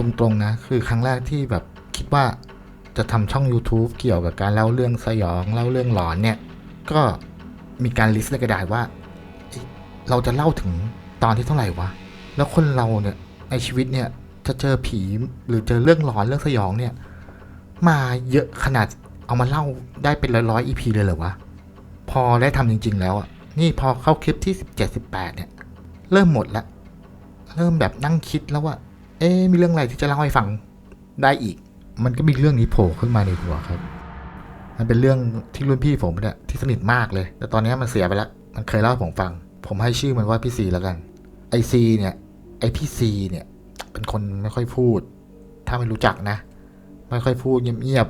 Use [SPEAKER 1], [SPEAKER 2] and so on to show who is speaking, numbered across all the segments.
[SPEAKER 1] ตรงๆนะ คือครั้งแรกที่แบบคิดว่าจะทำช่อง YouTube เกี่ยวกับการเล่าเรื่องสยองเล่าเรื่องหลอนเนี่ย ก็มีการลิสต์ในกระดาษว่า เราจะเล่าถึงตอนที่เท่าไหร่วะ แล้วคนเราเนี่ยในชีวิตเนี่ยจะเจอผีหรือเจอเรื่องหลอนเรื่องสยองเนี่ย มาเยอะขนาดเอามาเล่าได้เป็นร้อยๆ EP เลยเหรอวะ พอได้ทำจริง ๆ แล้วอะนี่พอเข้าคลิปที่ 17 18เนี่ย เริ่มหมดละ เริ่มแบบนั่งคิดแล้วว่า เอ๊มีเรื่องอะไรที่จะเล่าให้ฟังได้อีก มันก็มีเรื่องนี้โผล่ขึ้นมาในหัวครับ มันเป็นเรื่องที่รุ่นพี่ผมเนี่ยที่สนิทมากเลย แต่ตอนนี้มันเสียไปแล้ว มันเคยเล่าให้ผมฟัง ผมให้ชื่อมันว่าพี่ซีแล้วกัน ไอซีเนี่ย ไอพี่ซีเนี่ย เป็นคนไม่ค่อยพูด ถ้าไม่รู้จักนะ ไม่ค่อยพูดเงียบ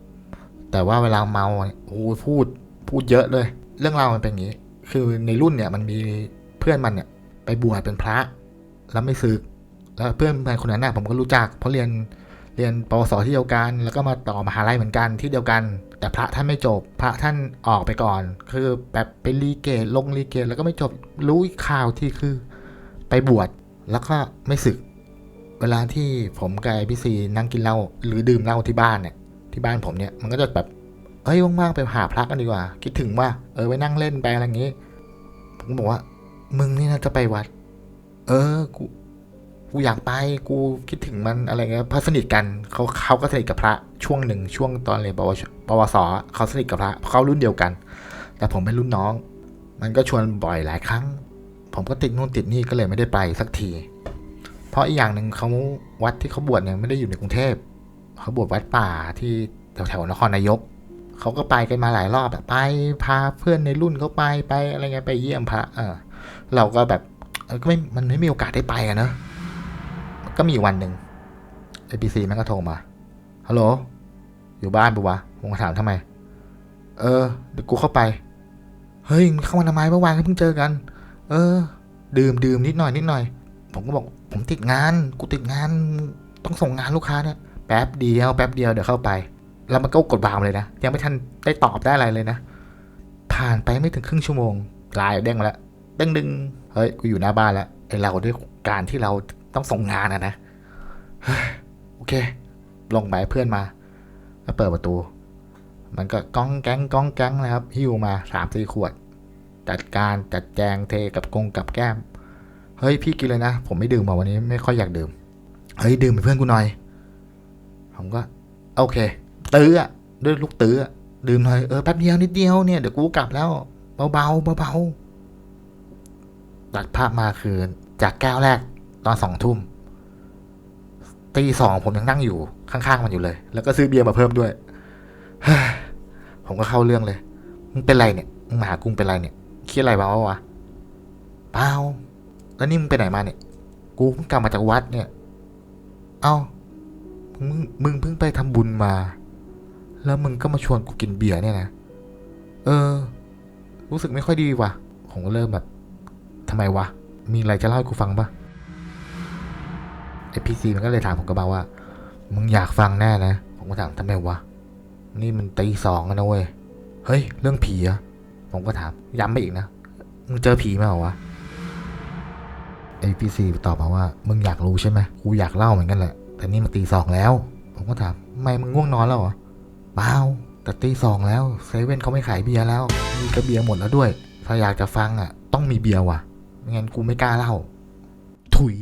[SPEAKER 1] ๆ แต่ว่าเวลาเมาโอ้พูด พูดเยอะเลย เรื่องราวมันเป็นอย่างนี้ คือในรุ่นเนี่ยมันมีเพื่อนมันเนี่ย ไปบวชเป็นพระ แล้วไม่ซึก แล้วเพื่อนมันคนนั้นนะผมก็รู้จัก เพราะเรียนเรียนปวสที่เดียวกัน แล้วก็มาต่อมหาลัยเหมือนกันที่เดียวกัน แต่พระท่านไม่จบ พระท่านออกไปก่อน คือแบบไปรีเกตลงรีเกตแล้วก็ไม่จบรู้ข่าวที่คือไปบวชแล้วก็ไม่สึก เวลาที่ผมกับไอ้พี่ซีนั่งกินเหล้าหรือดื่มเหล้าที่บ้านเนี่ยที่บ้านผมเนี่ยมันก็จะแบบเอ้ยว่างๆไปหาพระกันดีกว่า คิดถึงว่า เออไปนั่งเล่นไปอะไรอย่างงี้ ผมก็บอกว่า มึงนี่นะจะไปวัด เออกู กูอยากไปกูคิดถึงมันอะไรเงี้ยเพราะสนิทกันเขาเขาก็สนิทกับพระช่วงหนึ่งช่วงตอนเรียนปวชปวสเขาสนิทกับพระเพราะเขารุ่นเดียวกัน แต่ผมเป็นรุ่นน้อง มันก็ชวนบ่อยหลายครั้ง ผมก็ติดนู่นติดนี่ก็เลยไม่ได้ไปสักที เพราะอีกอย่างหนึ่งเขาวัดที่เขาบวชเนี่ยไม่ได้อยู่ในกรุงเทพเขาบวชวัดป่าที่แถวแถวๆนครนายกเขาก็ไปกันมาหลายรอบแบบไปพาเพื่อนในรุ่นเขาไปไปอะไรเงี้ยไปเยี่ยมพระเออเราก็แบบก็ไม่มันไม่มีโอกาสได้ไปอะเนอะ ก็มีวันหนึ่งไอพีซีมันก็โทรมา ฮัลโหล อยู่บ้านปะวะผมถามทำไม เออ เดี๋ยวกูเข้าไป เฮ้ยมึงเข้ามาทำไมเมื่อวานก็เพิ่งเจอกัน เออ ดื่มดื่มนิดหน่อยนิดหน่อย ผมก็บอก ผมติดงาน กูติดงาน ต้องส่งงานลูกค้าเนี่ย แป๊บเดียว แป๊บเดียวเดี๋ยวเข้าไป แล้วมันก็กดวางเลยนะ ยังไม่ทันได้ตอบได้อะไรเลยนะ ผ่านไปไม่ถึงครึ่งชั่วโมงไลน์เด้งมาแล้วเด้งดึง เฮ้ย กูอยู่หน้าบ้านแล้วไอเราด้วยการที่เรา ต้องส่งงานอะนะเฮ้ยโอเค ลงไปเพื่อนมาแล้วเปิดประตู มันก็ก้องแก๊งก้องแก๊งนะครับหิ้วมาสามสี่ขวด จัดการจัดแจงเทกับกงกับแก้ม เฮ้ยพี่กินเลยนะ ผมไม่ดื่มมาวันนี้ไม่ค่อยอยากดื่ม เฮ้ยดื่มเป็นเพื่อนกูหน่อย ผมก็ โอเค ตื้ออะด้วยลูกตื้ออะดื่มหน่อยเออแป๊บเดียวนิดเดียวเนี่ยเดี๋ยวกูกลับแล้วเบาๆเบาๆตัดภาพมาคือจากแก้วแรก ตอนสองทุ่มตีสองผมยังนั่งอยู่ข้างๆมันอยู่เลย แล้วก็ซื้อเบียร์มาเพิ่มด้วยผมก็เข้าเรื่องเลยมึงเป็นไรเนี่ยมึงมาหากุ้งเป็นไรเนี่ยครียดอะไรบ้างวะเปล่าแล้วนี่มึงไปไหนมาเนี่ย กูเพิ่งกลับมาจากวัดเนี่ย เอ้ามึงมึงเพิ่งไปทำบุญมา แล้วมึงก็มาชวนกูกินเบียร์เนี่ยนะเออ รู้สึกไม่ค่อยดีว่ะผมก็เริ่มแบบทำไมวะมีอะไรจะเล่าให้กูฟังปะ ไอพีซีมันก็เลยถามผมกลับมาว่า มึงอยากฟังแน่นะ ผมก็ถามทำไมวะ นี่มันตีสองแล้วนะเว้ย เฮ้ย เรื่องผีอะผมก็ถาม ย้ำไปอีกนะ มึงเจอผีมาเหรอวะไอพีซีตอบมาว่า มึงอยากรู้ใช่ไหมกูอยากเล่าเหมือนกันแหละ แต่นี่มันตีสองแล้ว ผมก็ถามทำไมมึงง่วงนอนแล้วเหรอ เปล่า แต่ตีสองแล้วเซเว่นเขาไม่ขายเบียร์แล้ว มีก็เบียร์หมดแล้วด้วย ถ้าอยากจะฟังอะ ต้องมีเบียร์ว่ะ ไม่งั้นกูไม่กล้าเล่า ถุย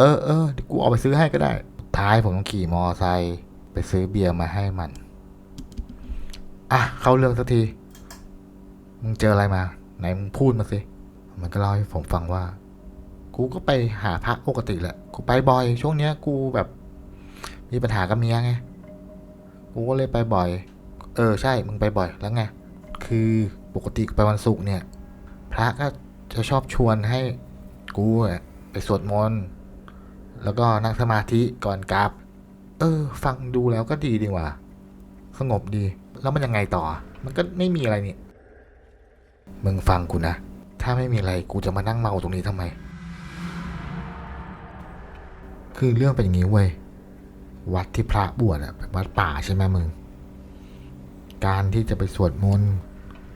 [SPEAKER 1] เออเออเดี๋ยวกูเอาไปซื้อให้ก็ได้ท้ายผมต้องขี่มอไซค์ไปซื้อเบียร์มาให้มัน อะ เข้าเรื่องสักที มึงเจออะไรมา ไหนมึงพูดมาสิ มันก็เล่าให้ผมฟังว่า กูก็ไปหาพระปกติแหละ กูไปบ่อย ช่วงเนี้ย กูแบบ มีปัญหากับเมียไง กูก็เลยไปบ่อย เออใช่ มึงไปบ่อยแล้วไง คือปกติไปวันศุกร์เนี่ย พระก็จะชอบชวนให้กูไปสวดมนต์ แล้วก็นั่งสมาธิก่อนกลับเออ ฟังดูแล้วก็ดีดีว่ะสงบดี แล้วมันยังไงต่อ มันก็ไม่มีอะไรนี่มึงฟังกูนะ ถ้าไม่มีอะไรกูจะมานั่งเมาตรงนี้ทำไม คือเรื่องเป็นอย่างนี้เว้ย วัดที่พระบวชอะเป็นวัดป่าใช่ไหมมึง การที่จะไปสวดมนต์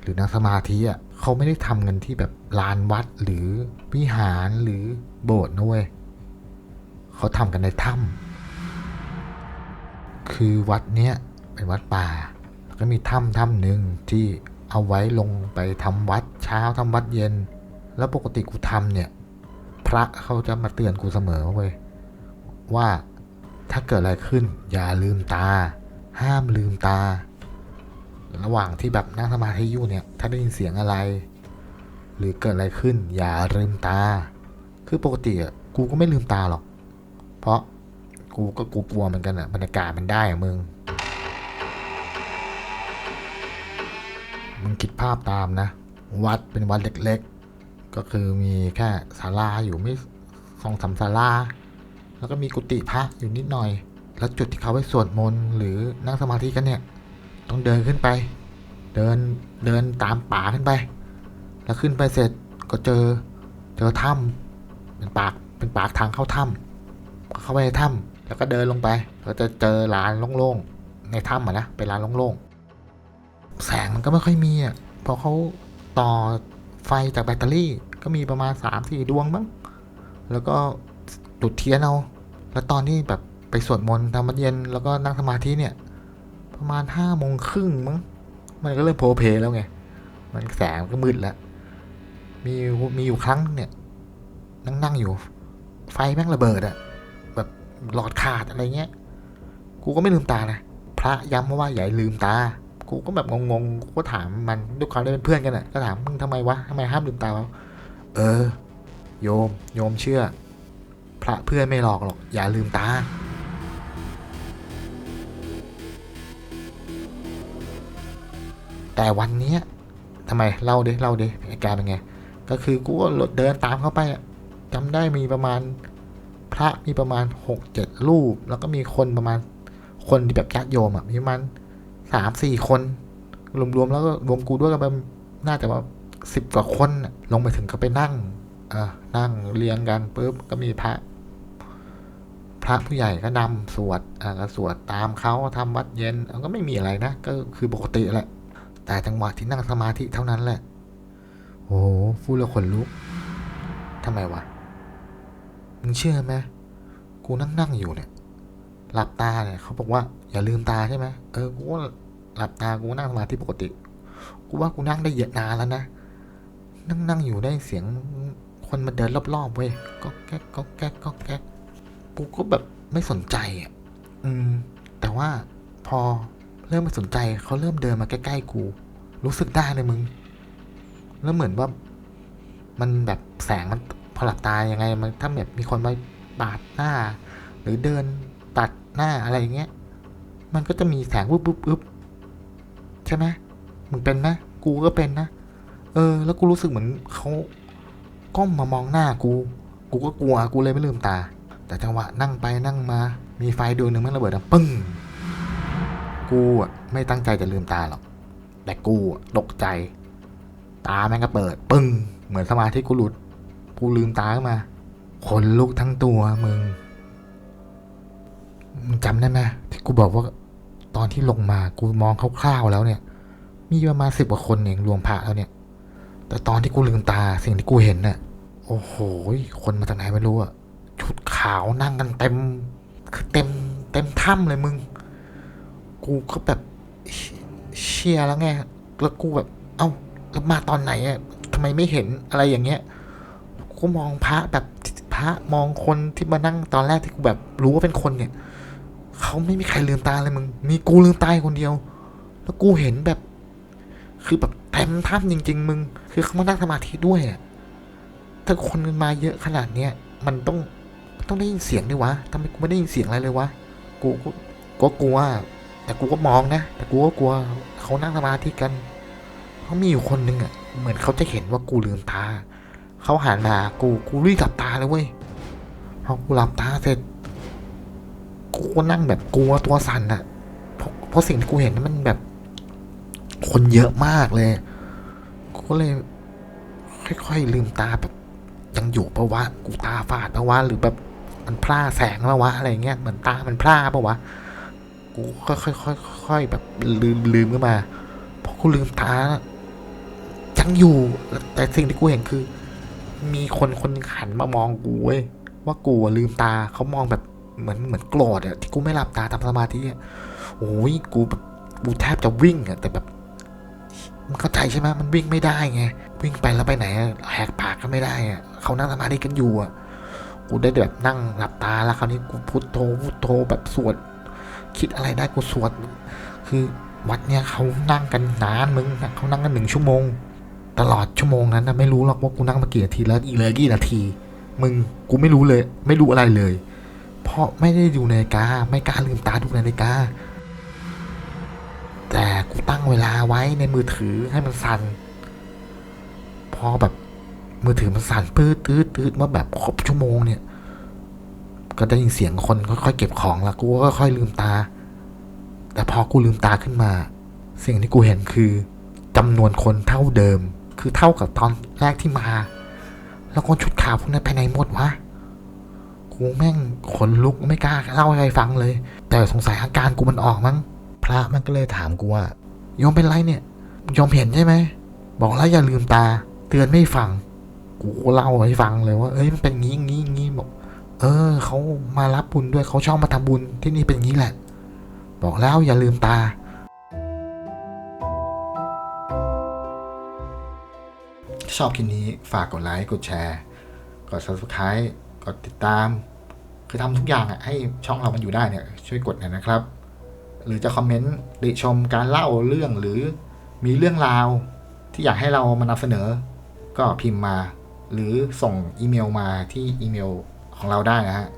[SPEAKER 1] หรือนั่งสมาธิอะเขาไม่ได้ทำกันที่แบบลานวัดหรือวิหารหรือโบสถ์นะเว้ย เขาทำกันในถ้ำคือวัดเนี้ยเป็นวัดป่า แล้วก็มีถ้ำถ้ำหนึ่งที่เอาไว้ลงไปทำวัดเช้าทำวัดเย็น แล้วปกติกูทำเนี่ย พระเขาจะมาเตือนกูเสมอเว้ยว่าถ้าเกิดอะไรขึ้น อย่าลืมตา ห้ามลืมตา ระหว่างที่แบบนั่งสมาธิอยู่เนี่ย ถ้าได้ยินเสียงอะไร หรือเกิดอะไรขึ้น อย่าลืมตา คือปกติอะกูก็ไม่ลืมตาหรอก เพราะกูก็กูกลัวเหมือนกันอะบรรยากาศมันได้อะมึง มึงคิดภาพตามนะ วัดเป็นวัดเล็กๆ ก็คือมีแค่ศาลาอยู่ไม่สองสามศาลา แล้วก็มีกุฏิพระอยู่นิดหน่อย แล้วจุดที่เขาไปสวดมนต์หรือนั่งสมาธิกันเนี่ย ต้องเดินขึ้นไป เดินเดินตามป่าขึ้นไป แล้วขึ้นไปเสร็จก็เจอเจอถ้ำเป็นปากเป็นปากทางเข้าถ้ำ เข้าไปในถ้ำแล้วก็เดินลงไปก็จะเจอลานโล่งๆในถ้ำอะนะเป็นลานโล่งๆแสงมันก็ไม่ค่อยมีอะพราะเขาต่อไฟจากแบตเตอรี่ก็มีประมาณ3ามสี่ดวงมั้งแล้วก็จุดเทียนเอาแล้วตอนที่แบบไปสวดมนต์ทำวัดเย็นแล้วก็นั่งสมาธิเนี่ย ประมาณห้าโมงครึ่งมั้งมันก็เริ่มโพลเพลแล้วไง มันแสงก็มืดแล้วมีมีอยู่ครั้งเนี่ย นั่งนั่งอยู่ ไฟแม่งระเบิดอะ หลอดขาดอะไรเงี้ย กูก็ไม่ลืมตานะ พระย้ำมาว่าอย่าลืมตา กูก็แบบงงๆ กูก็ถามมันด้วยความที่เป็นเพื่อนกันอะก็ถามมึงทำไมวะทำไมห้ามลืมตาวะเออ โยม โยมเชื่อ พระเพื่อนไม่หลอกหรอก อย่าลืมตาแต่วันนี้ทำไมเล่าดิเล่าดิอาการเป็นไง ก็คือกูก็เดินตามเข้าไปอะจำได้มีประมาณ พระมีประมาณหกเจ็ดรูป แล้วก็มีคนประมาณคนที่แบบญาติโยมอะมีประมาณสามสี่คน รวมๆแล้วก็รวมกูด้วยกันไปน่าจะว่าสิบกว่าคนลงไปถึงก็ไปนั่งอ่านั่งเรียงกันปุ๊บก็มีพระ พระผู้ใหญ่ก็นำสวดอ่าก็สวดตามเขาทำวัดเย็นก็ไม่มีอะไรนะก็คือปกติแหละ แต่จังหวะที่นั่งสมาธิเท่านั้นแหละโอ้โหพูแล้วขนลุกทำไมวะ มึงเชื่อไหมกูนั่งนั่งอยู่เนี่ย หลับตาเนี่ยเขาบอกว่า อย่าลืมตาใช่ไหมเออกูก็หลับตากูนั่งสมาธิปกติกูว่ากูนั่งได้เยอะนานแล้วนะนั่งนั่งอยู่ได้เสียงคนมาเดินรอบๆเว้ยก็แก๊กก็แก๊กก็แก๊กกูก็แบบไม่สนใจอะอืม แต่ว่าพอเริ่มม่สนใจเขาเริ่มเดินมาใกล้ๆกู รู้สึกได้เลยมึง แล้วเหมือนว่า มันแบบแสงมัน พอหลับตายยังไงมันถ้าแบบมีคนมาปาดหน้า หรือเดินตัดหน้าอะไรอย่างเงี้ย มันก็จะมีแสงวุบวุบวุบใช่ไหมมึงเป็นไหมกูก็เป็นนะเออ แล้วกูรู้สึกเหมือนเขาก้มมามองหน้ากู กูก็กลัวกูเลยไม่ลืมตา แต่จังหวะนั่งไปนั่งมา มีไฟดวงหนึ่งมันระเบิดดังปึ้งกูอะไม่ตั้งใจจะลืมตาหรอก แต่กูอะตกใจ ตาแม่งก็เปิด ปึ้ง เหมือนสมาธิกูหลุด กูลืมตาขึ้นมาขนลุกทั้งตัวมึงมึงจำได้ไหมที่กูบอกว่าตอนที่ลงมากูมองคร่าวๆแล้วเนี่ย มีประมาณสิบกว่าคนเองรวมพระแล้วเนี่ย แต่ตอนที่กูลืมตาสิ่งที่กูเห็นน่ะโอ้โห คนมาจากไหนไม่รู้อะชุดขาวนั่งกันเต็มคือเต็ม เต็มถ้ำเลยมึง กูก็แบบเชียร์แล้วไงแล้วกูแบบ เอ้าแล้วมาตอนไหนอะทำไมไม่เห็นอะไรอย่างเงี้ย กูมองพระแบบพระมองคนที่มานั่งตอนแรกที่กูแบบรู้ว่าเป็นคนเนี่ยเขาไม่มีใครลืมตาเลยมึง มีกูลืมตาคนเดียว แล้วกูเห็นแบบ คือแบบเต็มถ้ำจริง ๆ มึง คือเขามานั่งสมาธิด้วยอะถ้าคนมันมาเยอะขนาดเนี้ยมันต้องต้องได้ยินเสียงดิวยวะทำไมกูไม่ได้ยินเสียงอะไรเลยวะ กูก็กลัว แต่กูก็มองนะ แต่กูก็กลัว เขานั่งสมาธิกัน เขามีอยู่คนหนึ่งอะเหมือนเขาจะเห็นว่ากูลืมตา เขาหันมากูกูรีบหลับตาเลยเว้ยพอกูหลับตาเสร็จ กูก็นั่งแบบกลัวตัวสั่นอะเพราะเพราะสิ่งที่กูเห็นมันแบบ คนเยอะมากเลยกูก็เลย ค่อยๆลืมตาแบบ ยังอยู่ปะวะกูตาฝาดปะวะหรือแบบมันพร่าแสงปะวะอะไรเงี้ยเหมือนตามันพร่าปะวะกูค่อยๆค่อยๆแบบลืมลืมขึ้นมาพอกูลืมตายังอยู่แต่สิ่งที่กูเห็นคือ มีคนคนหันมามองกูเว้ยว่ากูลืมตาเขามองแบบเหมือนเหมือนโกรธอะที่กูไม่หลับตาทำสมาธิอะโอ้ยกูแบบกูแทบจะวิ่งอะแต่แบบมันเข้าใจใช่ไหมมันวิ่งไม่ได้ไงวิ่งไปแล้วไปไหนแหกปากก็ไม่ได้อะเขานั่งสมาธิกันอยู่อะกูได้แบบนั่งหลับตาแล้วคราวนี้กูพุทโธพุทโธแบบสวด คิดอะไรได้กูสวด คือวัดเนี่ยเขานั่งกันนานมึงเขานั่งกันหนึ่งชั่วโมง ตลอดชั่วโมงนั้นนะไม่รู้หรอกว่ากูนั่งมากี่นาทีแล้วอีกเลยกี่นาที มึงกูไม่รู้เลย ไม่รู้อะไรเลย เพราะไม่ได้ดูนาฬิกาไม่กล้าลืมตาดูนาฬิกา แต่กูตั้งเวลาไว้ในมือถือให้มันสั่นพอแบบมือถือมันสั่นปื๊ดตืดตืดเมื่อแบบครบชั่วโมงเนี่ย ก็ได้ยินเสียงคนค่อยๆเก็บของแล้วกูก็ค่อยลืมตา แต่พอกูลืมตาขึ้นมา สิ่งที่กูเห็นคือจำนวนคนเท่าเดิม คือเท่ากับตอนแรกที่มา แล้วคนชุดขาวพวกนั้นไปไหนหมดวะกูแม่งขนลุกไม่กล้าเล่าให้ใครฟังเลย แต่สงสัยอาการกูมันออกมั้ง พระมันก็เลยถามกูว่าโยมเป็นไรเนี่ยโยมเห็นใช่ไหมบอกแล้วอย่าลืมตา เตือนไม่ฟัง กูเล่าให้ฟังเลยว่า เอ้ยมันเป็นงี้งี้งี้บอก เออเขามารับบุญด้วยเขาชอบมาทำบุญที่นี่เป็นงี้แหละ บอกแล้วอย่าลืมตา ชอบคลิปนี้ฝากกดไลค์กดแชร์ กด subscribe กดติดตาม คือทำทุกอย่างอะให้ช่องเรามันอยู่ได้เนี่ยช่วยกดหน่อยนะครับ หรือจะคอมเมนต์ติชมการเล่าเรื่องหรือมีเรื่องราว ที่อยากให้เรามานำเสนอ ก็พิมพ์มา หรือส่งอีเมลมาที่อีเมลของเราได้นะฮะ